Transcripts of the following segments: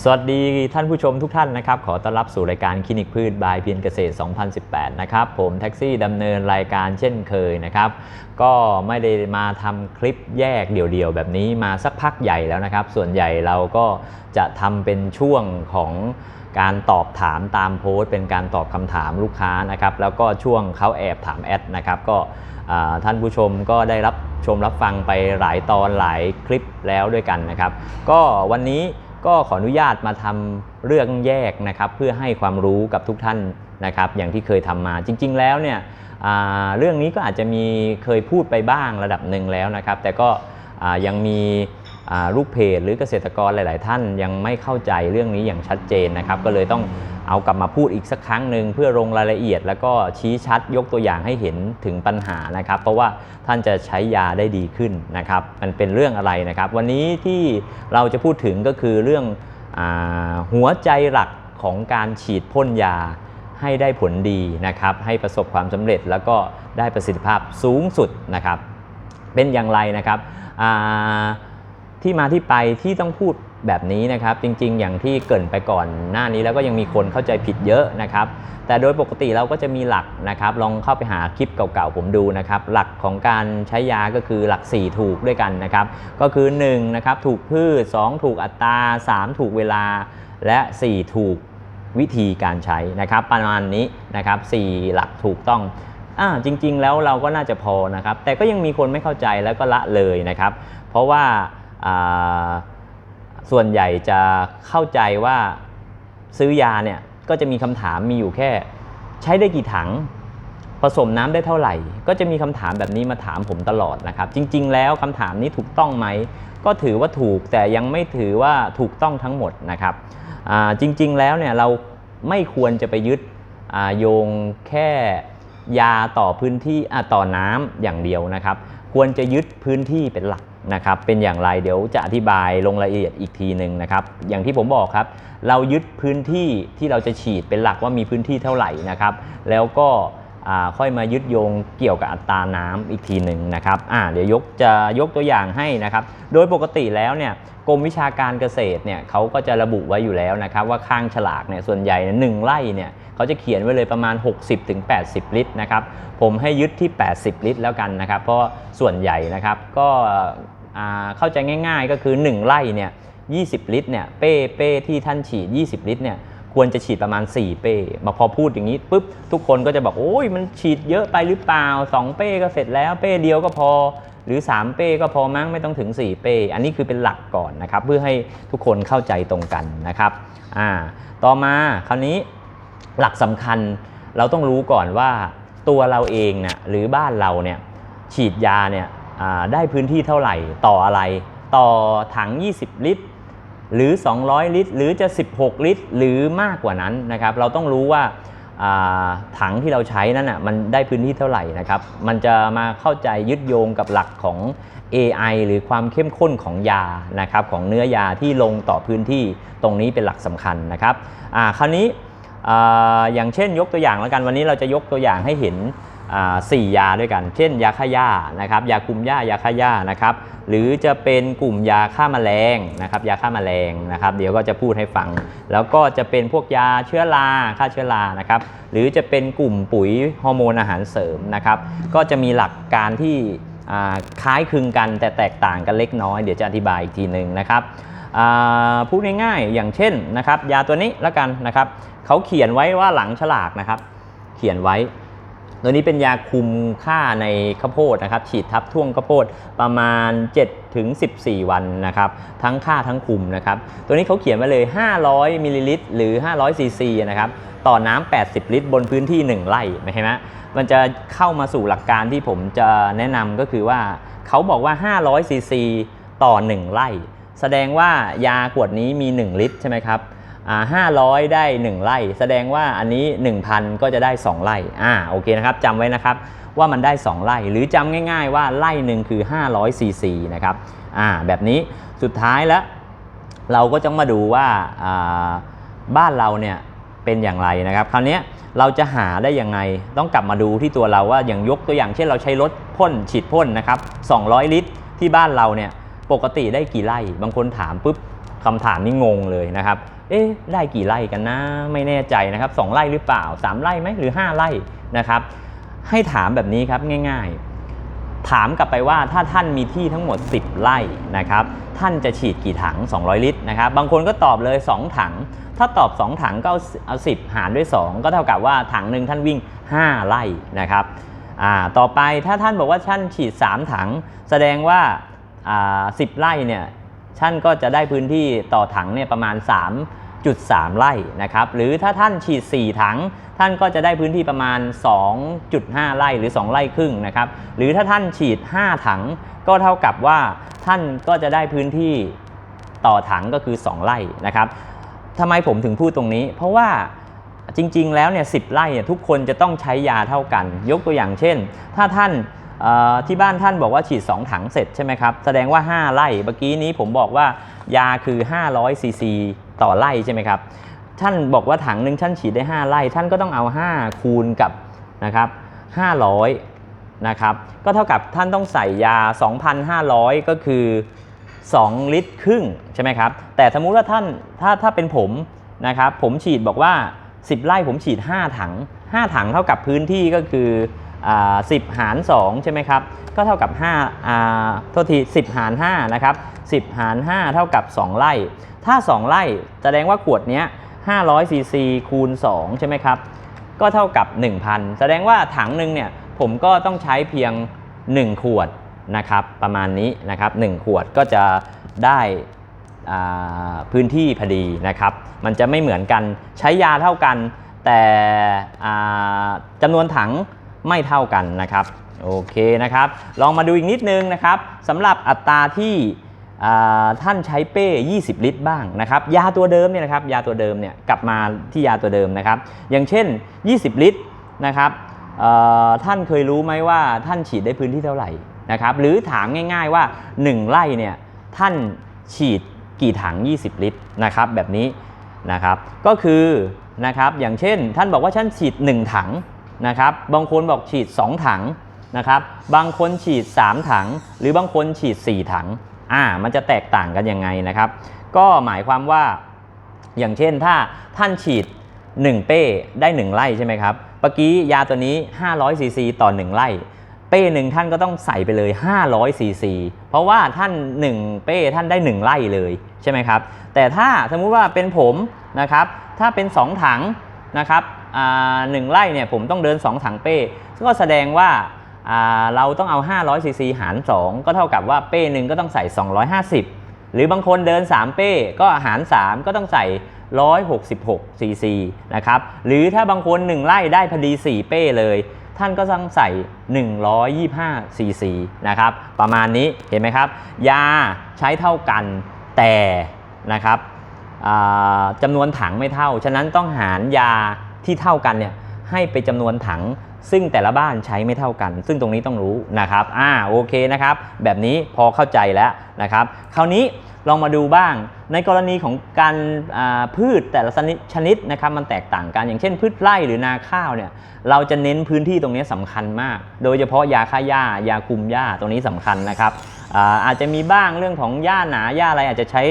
สวัสดีท่านผู้ชมทุกท่านนะครับ ขอต้อนรับสู่รายการคลินิกพืชบายเพียรเกษตร 2018 นะครับ ผมแท็กซี่ดำเนินรายการเช่นเคยนะครับ ก็ไม่ได้มาทำคลิปแยกเดี่ยวๆ แบบนี้มาสักพักใหญ่แล้วนะครับ ส่วนใหญ่เราก็จะทำเป็นช่วงของการตอบถามตามโพสต์ เป็นการตอบคำถามลูกค้านะครับ แล้วก็ช่วงเขาแอบถามแอดนะครับ ก็ท่านผู้ชมก็ได้รับชมรับฟังไปหลายตอนหลายคลิปแล้วด้วยกันนะครับ ก็วันนี้ ก็ขออนุญาตมาทำเรื่องแยกนะครับเพื่อให้ความรู้กับทุกท่านนะครับอย่างที่เคยทำมาจริง ๆ แล้วเนี่ยเรื่องนี้ก็อาจจะมีเคยพูดไปบ้างระดับหนึ่งแล้วนะครับ แต่ก็ยังมีลูกเพจหรือเกษตรกรหลาย ๆ ท่านยังไม่เข้าใจเรื่องนี้อย่างชัดเจนนะครับ ก็เลยต้อง เอากลับมาพูดอีกสักครั้งหนึ่งเพื่อลงรายละเอียด แล้วก็ชี้ชัดยกตัวอย่างให้เห็นถึงปัญหานะครับ เพราะว่าท่านจะใช้ยาได้ดีขึ้นนะครับ มันเป็นเรื่องอะไรนะครับ วันนี้ที่เราจะพูดถึงก็คือเรื่องอหัวใจหลักของการฉีดพ่นยาให้ได้ผลดีนะครับ ให้ประสบความสำเร็จแล้วก็ได้ประสิทธิภาพสูงสุดนะครับ เป็นอย่างไรนะครับที่มาที่ไปที่ต้องพูด แบบนี้นะครับ จริงๆ อย่างที่เกินไปก่อนหน้านี้แล้วก็ยังมีคนเข้าใจผิดเยอะนะครับ แต่โดยปกติเราก็จะมีหลักนะครับ ลองเข้าไปหาคลิปเก่าๆผมดูนะครับ หลักของการใช้ยาก็คือหลัก 4 ถูกด้วยกันนะครับ ก็คือ1นะครับถูกพืช 2 ถูกอัตรา 3 ถูกเวลา และ 4 ถูกวิธีการใช้นะครับ ประมาณนี้นะครับ4หลักถูกต้องอ่าจริง ๆ แล้วเราก็น่าจะพอนะครับ แต่ก็ยังมีคนไม่เข้าใจแล้วก็ละเลยนะครับ เพราะว่าอ่า ส่วนใหญ่จะเข้าใจว่าซื้อยาเนี่ยก็จะมีคำถามมีอยู่แค่ ใช้ได้กี่ถัง ผสมน้ำได้เท่าไหร่ ก็จะมีคำถามแบบนี้มาถามผมตลอดนะครับ จริง ๆ แล้วคำถามนี้ถูกต้องไหม ก็ถือว่าถูกแต่ยังไม่ถือว่าถูกต้องทั้งหมดนะครับจริง ๆ แล้วเนี่ยเราไม่ควรจะไปยึดโยงแค่ยาต่อพื้นที่ต่อน้ำอย่างเดียวนะครับ ควรจะยึดพื้นที่เป็นหลัก นะครับเป็นอย่างไรเดี๋ยวจะอธิบายลงรายละเอียดอีกทีหนึ่งนะครับอย่างที่ผมบอกครับ เรายึดพื้นที่ที่เราจะฉีดเป็นหลักว่ามีพื้นที่เท่าไหร่นะครับแล้วก็ค่อยมายึดโยงเกี่ยวกับอัตราน้ำอีกทีหนึ่งนะครับเดี๋ยวยกจะยกตัวอย่างให้นะครับโดยปกติแล้วเนี่ยกรมวิชาการเกษตรเนี่ยเขาก็จะระบุไว้อยู่แล้วนะครับว่าข้างฉลากเนี่ยส่วนใหญ่หนึ่งไร่เนี่ยเขาจะเขียนไว้เลยประมาณ 60-80 ลิตรนะครับผมให้ยึดที่ 80 ลิตรแล้วกันนะครับ เพราะส่วนใหญ่นะครับก็ เข้าใจง่ายๆ ก็คือ 1 ไร่เนี่ย20 ลิตรเนี่ยเป้เป้ที่ท่านฉีด 20 ลิตรเนี่ยควรจะฉีดประมาณ 4 เป้มาพอพูดอย่างนี้ปุ๊บทุกคนก็จะบอกโอ้ยมันฉีดเยอะไปหรือเปล่า 2 เป้ก็เสร็จแล้วเป้เดียวก็พอหรือ 3 เป้ก็พอมั้งไม่ต้องถึง 4 เป้ อันนี้คือเป็นหลักก่อนนะครับ เพื่อให้ทุกคนเข้าใจตรงกันนะครับอ่าต่อมาคราวนี้หลักสำคัญเราต้องรู้ก่อนว่าตัวเราเองเนี่ยหรือบ้านเราเนี่ยฉีดยาเนี่ย ได้พื้นที่เท่าไหร่ต่ออะไร ต่อถัง 20 ลิตร หรือ 200 ลิตร หรือจะ 16 ลิตร หรือมากกว่านั้นนะครับเราต้องรู้ว่าถังที่เราใช้นั้นอะมันได้พื้นที่เท่าไหร่นะครับ มันจะมาเข้าใจยึดโยงกับหลักของ AI หรือความเข้มข้นของยานะครับของเนื้อยาที่ลงต่อพื้นที่ตรงนี้เป็นหลักสำคัญนะครับคราวนี้อย่างเช่นยกตัวอย่างแล้วกันวันนี้เราจะยกตัวอย่างให้เห็น สี่ยาด้วยกัน เช่น ยาฆ่าหญ้านะครับ ยาคุมหญ้ายาฆ่าหญ้านะครับ หรือจะเป็นกลุ่มยาฆ่าแมลงนะครับ ยาฆ่าแมลงนะครับ เดี๋ยวก็จะพูดให้ฟัง แล้วก็จะเป็นพวกยาเชื้อราฆ่าเชื้อรานะครับ หรือจะเป็นกลุ่มปุ๋ยฮอร์โมนอาหารเสริมนะครับ ก็จะมีหลักการที่คล้ายคลึงกันแต่แตกต่างกันเล็กน้อย เดี๋ยวจะอธิบายอีกทีหนึ่งนะครับพูดง่ายๆ อย่างเช่นนะครับ ยาตัวนี้แล้วกันนะครับเขาเขียนไว้ว่าหลังฉลากนะครับ เขียนไว้ ตัวนี้เป็นยาคุมค่าในข้าวโพดนะครับ ฉีดทับท่วงข้าวโพดประมาณ 7 ถึง 14 วันนะครับ ทั้งค่าทั้งคุมนะครับ ตัวนี้เขาเขียนไว้เลย 500มิลลิลิตรหรือ 500ซีซีนะครับ ต่อน้ำ 80 ลิตร บนพื้นที่ 1 ไร่เห็นไหมมันจะเข้ามาสู่หลักการที่ผมจะแนะนำก็คือว่าเขาบอกว่า 500ซีซีต่อ 1 ไร่ แสดงว่ายาขวดนี้มี 1 ลิตรใช่ไหมครับ 500 ได้ 1 ไร่ แสดงว่าอันนี้ 1,000 ก็จะได้ 2 ไร่อ่าโอเคนะครับจำไว้นะครับว่ามันได้ 2 ไร่ หรือจำง่าย ๆ ว่าไร่หนึ่งคือ 500ซีซีนะครับอ่าแบบนี้สุดท้ายแล้ว เราก็จะมาดูว่าอ่าบ้านเราเนี่ยเป็นอย่างไรนะครับ คราวนี้เราจะหาได้ยังไงต้องกลับมาดูที่ตัวเราว่าอย่างยกตัวอย่างเช่นเราใช้รถพ่นฉีดพ่นนะครับ 200 ลิตรที่บ้านเราเนี่ยปกติได้กี่ไร่ บางคนถามปุ๊บคำถามนี้งงเลยนะครับ เอ๊ะได้กี่ไร่กันนะ ไม่แน่ใจนะครับสองไร่หรือเปล่าสามไร่ไหมหรือห้าไร่นะครับ ให้ถามแบบนี้ครับง่าย ๆ ถามกลับไปว่าถ้าท่านมีที่ทั้งหมด 10 ไร่นะครับ ท่านจะฉีดกี่ถัง 200 ลิตรนะครับ บางคนก็ตอบเลย 2 ถัง ถ้าตอบ 2 ถังก็เอาเอา10 หารด้วย 2 ก็เท่ากับว่าถังหนึ่งท่านวิ่ง 5 ไร่นะครับต่อไปถ้าท่านบอกว่าท่านฉีด 3 ถัง แสดงว่า10 ไร่เนี่ยท่านก็จะได้พื้นที่ต่อถังเนี่ยประมาณ 3.3ไร่นะครับหรือถ้าท่านฉีด 4 ถัง ท่านก็จะได้พื้นที่ประมาณ 2.5 ไร่หรือ 2 ไร่ครึ่งนะครับหรือถ้าท่านฉีด 5 ถัง ก็เท่ากับว่าท่านก็จะได้พื้นที่ต่อถังก็คือ 2 ไร่นะครับทำไมผมถึงพูดตรงนี้ เพราะว่าจริงๆ แล้วเนี่ยสิไร่เนี่ยทุกคนจะต้องใช้ยาเท่ากัน ยกตัวอย่างเช่น ถ้าท่านที่บ้านท่านบอกว่าฉีด 2 ถังเสร็จใช่ไหมครับ แสดงว่า 5 ไร่เมื่อกี้นี้ผมบอกว่ายาคือ 500ซีซี ต่อไร่ใช่ไหมครับ ท่านบอกว่าถังหนึ่งท่านฉีดได้ 5 ไร่ ท่านก็ต้องเอา 5 คูณกับนะครับ500นะครับก็เท่ากับท่านต้องใส่ยา 2,500 ก็คือ 2 ลิตรครึ่งใช่ไหมครับแต่สมมุติว่าท่านถ้าถ้าเป็นผมนะครับผมฉีดบอกว่า 10 ไร่ผมฉีด 5 ถัง 5 ถังเท่ากับพื้นที่ก็คือ 10 หาร 2 ใช่ไหมครับ ก็เท่ากับ5อ่าโทษที 10 หาร5นะครับ10 หาร 5 เท่ากับ 2 ไร่ ถ้า 2 ไร่แสดงว่าขวดนี้500ซีซีคูณ 2 ใช่ไหมครับ ก็เท่ากับ 1,000 แสดงว่าถังหนึ่งเนี่ยผมก็ต้องใช้เพียง 1 ขวดนะครับประมาณนี้นะครับ1ขวดก็จะได้พื้นที่พอดีนะครับ มันจะไม่เหมือนกันใช้ยาเท่ากัน แต่จำนวนถัง ไม่เท่ากันนะครับโอเคนะครับ ลองมาดูอีกนิดนึงนะครับสำหรับอัตราที่ท่านใช้เป้ 20 ลิตรบ้างนะครับยาตัวเดิมเนี่ยนะครับยาตัวเดิมเนี่ยกลับมาที่ยาตัวเดิมนะครับ อย่างเช่น 20 ลิตรนะครับท่านเคยรู้ไหมว่าท่านฉีดได้พื้นที่เท่าไหร่นะครับหรือถามง่าย ๆว่า 1 ไร่เนี่ยท่านฉีดกี่ถัง 20 ลิตรนะครับแบบนี้นะครับก็คือนะครับอย่างเช่นท่านบอกว่าท่านฉีด 1 ถัง นะครับ บางคนบอกฉีด 2 ถังนะครับ บางคนฉีด 3 ถัง หรือบางคนฉีด 4 ถัง อ่า มันจะแตกต่างกันยังไงนะครับ ก็หมายความว่า อย่างเช่นถ้าท่านฉีด 1 เป้ได้ 1 ไร่ใช่ไหมครับเมื่อกี้ยาตัวนี้ 500ซีซีต่อ 1 ไร่ เป้หนึ่งท่านก็ต้องใส่ไปเลย 500ซีซี เพราะว่าท่าน 1 เป้ท่านได้ 1 ไร่เลยใช่ไหมครับ แต่ถ้าสมมุติว่าเป็นผมนะครับ ถ้าเป็น 2 ถังนะครับ หนึ่งไร่เนี่ยผมต้องเดิน 2 ถังเป้ก็แสดงว่าเราต้องเอา 500ซีซีหาร 2 ก็เท่ากับว่าเป้หนึ่งก็ต้องใส่ 250 หรือบางคนเดิน 3 เป้ก็หาร 3 ก็ต้องใส่ 166ซีซีนะครับ หรือถ้าบางคน 1 ไร่ได้พอดี 4 เป้เลย ท่านก็ต้องใส่ 125ซีซีนะครับ ประมาณนี้เห็นไหมครับ ยาใช้เท่ากันแต่นะครับจำนวนถังไม่เท่า ฉะนั้นต้องหารยา ที่เท่ากันเนี่ยให้ไปจำนวนถัง ซึ่งแต่ละบ้านใช้ไม่เท่ากัน ซึ่งตรงนี้ต้องรู้นะครับอ่าโอเคนะครับ แบบนี้พอเข้าใจแล้วนะครับ คราวนี้ลองมาดูบ้าง ในกรณีของการพืชแต่ละชนิดชนิดนะครับมันแตกต่างกัน อย่างเช่นพืชไร่หรือนาข้าวเนี่ยเราจะเน้นพื้นที่ตรงนี้สำคัญมาก โดยเฉพาะยาฆ่าหญ้ายาคุมหญ้าตรงนี้สำคัญนะครับอาอาจจะมีบ้างเรื่องของหญ้าหนาหญ้าอะไรอาจจะใช้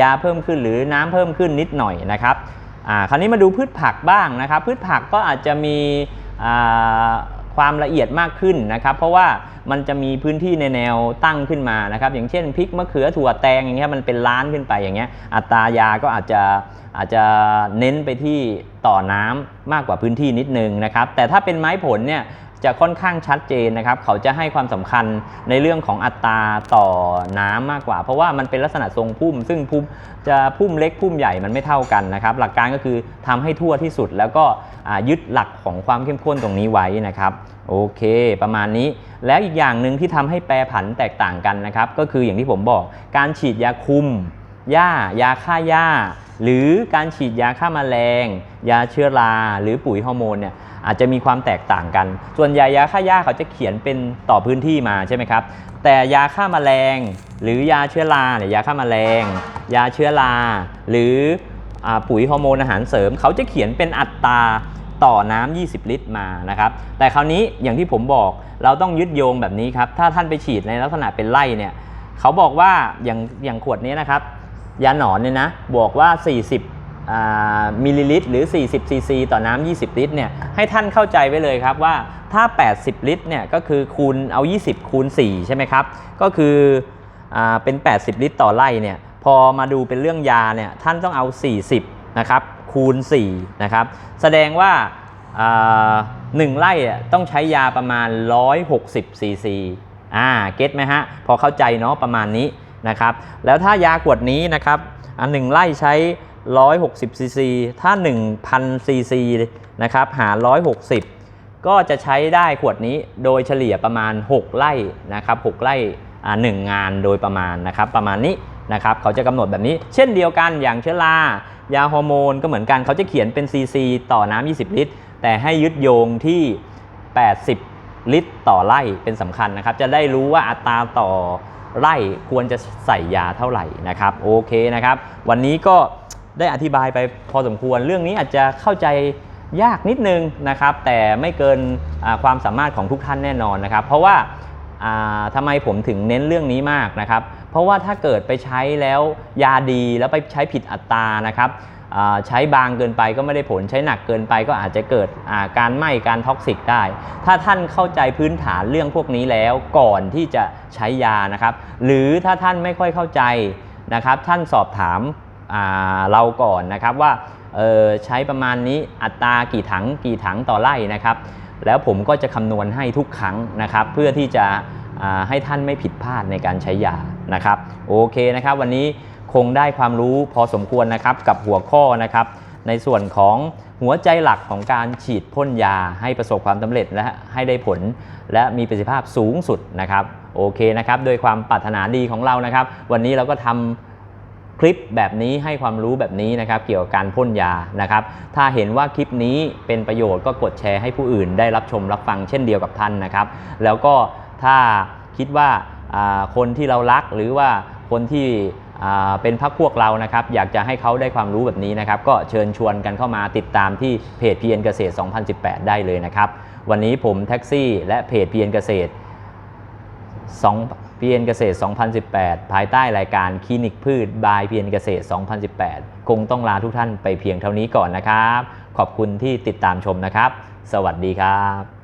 ยาเพิ่มขึ้นหรือน้ำเพิ่มขึ้นนิดหน่อยนะครับ คราวนี้มาดูพืชผักบ้างนะครับ พืชผักก็อาจจะมีความละเอียดมากขึ้นนะครับ เพราะว่ามันจะมีพื้นที่ในแนวตั้งขึ้นมานะครับ อย่างเช่นพริกมะเขือถั่วแตงอย่างเงี้ยมันเป็นล้านขึ้นไปอย่างเงี้ยอัตรายาก็อาจจะอาจจะเน้นไปที่ต่อน้ำมากกว่าพื้นที่นิดนึงนะครับ แต่ถ้าเป็นไม้ผลเนี่ย จะค่อนข้างชัดเจนนะครับ เขาจะให้ความสำคัญในเรื่องของอัตราต่อน้ำมากกว่า เพราะว่ามันเป็นลักษณะทรงพุ่ม ซึ่งพุ่มจะพุ่มเล็กพุ่มใหญ่มันไม่เท่ากันนะครับ หลักการก็คือทำให้ทั่วที่สุด แล้วก็ยึดหลักของความเข้มข้นตรงนี้ไว้นะครับ โอเค ประมาณนี้ แล้วอีกอย่างหนึ่งที่ทำให้แปรผันแตกต่างกันนะครับ ก็คืออย่างที่ผมบอกการฉีดยาคุมหญ้ายาฆ่าหญ้า หรือการฉีดยาฆ่าแมลง ยาเชื้อรา หรือปุ๋ยฮอร์โมนเนี่ย อาจจะมีความแตกต่างกัน ส่วนยายาฆ่าหญ้าเขาจะเขียนเป็นต่อพื้นที่มาใช่ไหมครับ แต่ยาฆ่าแมลง หรือยาเชื้อราเนี่ยยาฆ่าแมลง ยาเชื้อราหรืออปุ๋ยฮอร์โมนอาหารเสริม เขาจะเขียนเป็นอัตราต่อน้ำ20 ลิตรมานะครับ แต่คราวนี้อย่างที่ผมบอกเราต้องยึดโยงแบบนี้ครับ ถ้าท่านไปฉีดในลักษณะเป็นไร่เนี่ย เขาบอกว่าอย่างอย่างขวดนี้นะครับ ยาหนอนเนี่ยนะ บอกว่า 40 มิลลิลิตรหรือ 40 ซีซี ต่อน้ำ 20 ลิตรเนี่ยให้ท่านเข้าใจไว้เลยครับว่าถ้า 80 ลิตรเนี่ยก็คือคูณเอา 20 คูณ 4 ใช่ไหมครับ ก็คืออเป็น 80 ลิตรต่อไร่เนี่ยพอมาดูเป็นเรื่องยาเนี่ยท่านต้องเอา 40 นะครับ คูณ 4 นะครับ แสดงว่าาหนึ่งไร่ต้องใช้ยาประมาณ 160 ซีซีอ่าเก็ตไหมฮะ พอเข้าใจเนาะประมาณนี้ นะครับแล้วถ้ายาขวดนี้นะครับอันหนึ่งไร่ใช้ 160ซีซีถ้า 1,000ซีซีนะครับหาร 160 ก็จะใช้ได้ขวดนี้โดยเฉลี่ยประมาณ 6 ไร่นะครับ6ไร่อ่าหนึ่งงานโดยประมาณนะครับประมาณนี้นะครับเขาจะกำหนดแบบนี้ เช่นเดียวกันอย่างเชื้อรายาฮอร์โมนก็เหมือนกันเขาจะเขียนเป็นซีซีต่อน้ำ20 ลิตร แต่ให้ยึดโยงที่ 80 ลิตรต่อไร่เป็นสำคัญนะครับ จะได้รู้ว่าอัตราต่อ ไร่ควรจะใส่ยาเท่าไหร่นะครับโอเคนะครับ วันนี้ก็ได้อธิบายไปพอสมควรเรื่องนี้อาจจะเข้าใจยากนิดนึงนะครับ แต่ไม่เกินความสามารถของทุกท่านแน่นอนนะครับ เพราะว่าอ่าทำไมผมถึงเน้นเรื่องนี้มากนะครับ เพราะว่าถ้าเกิดไปใช้แล้วยาดีแล้วไปใช้ผิดอัตรานะครับ ใช้บางเกินไปก็ไม่ได้ผลใช้หนักเกินไปก็อาจจะเกิดอาการไหม้การท็อกซิกได้ ถ้าท่านเข้าใจพื้นฐานเรื่องพวกนี้แล้วก่อนที่จะใช้ยานะครับ หรือถ้าท่านไม่ค่อยเข้าใจนะครับ ท่านสอบถามาเราก่อนนะครับว่าใช้ประมาณนี้อัตรากี่ถังกี่ถังต่อไร่นะครับ แล้วผมก็จะคำนวณให้ทุกครั้งนะครับ เพื่อที่จะให้ท่านไม่ผิดพลาดในการใช้ยานะครับ โอเคนะครับ วันนี้ คงได้ความรู้พอสมควรนะครับกับหัวข้อนะครับ ในส่วนของหัวใจหลักของการฉีดพ่นยาให้ประสบความสำเร็จและให้ได้ผล และมีประสิทธิภาพสูงสุดนะครับ โอเคนะครับโดยความปรารถนาดีของเรานะครับ วันนี้เราก็ทำคลิปแบบนี้ให้ความรู้แบบนี้นะครับเกี่ยวกับการพ่นยานะครับ ถ้าเห็นว่าคลิปนี้เป็นประโยชน์ก็กดแชร์ให้ผู้อื่นได้รับชมรับฟังเช่นเดียวกับท่านนะครับ แล้วก็ถ้าคิดว่าคนที่เรารักหรือว่าคนที่ เป็นพักพวกเรานะครับอยากจะให้เขาได้ความรู้แบบนี้นะครับก็เชิญชวนกันเข้ามาติดตามที่เพจ PN เกษตร 2018 ได้เลยนะครับวันนี้ผมแท็กซี่และเพจ PN เกษตร2 PN เกษตร 2018 ภายใต้รายการคลินิกพืช by PN เกษตร 2018 คงต้องลาทุกท่านไปเพียงเท่านี้ก่อนนะครับ ขอบคุณที่ติดตามชมนะครับ สวัสดีครับ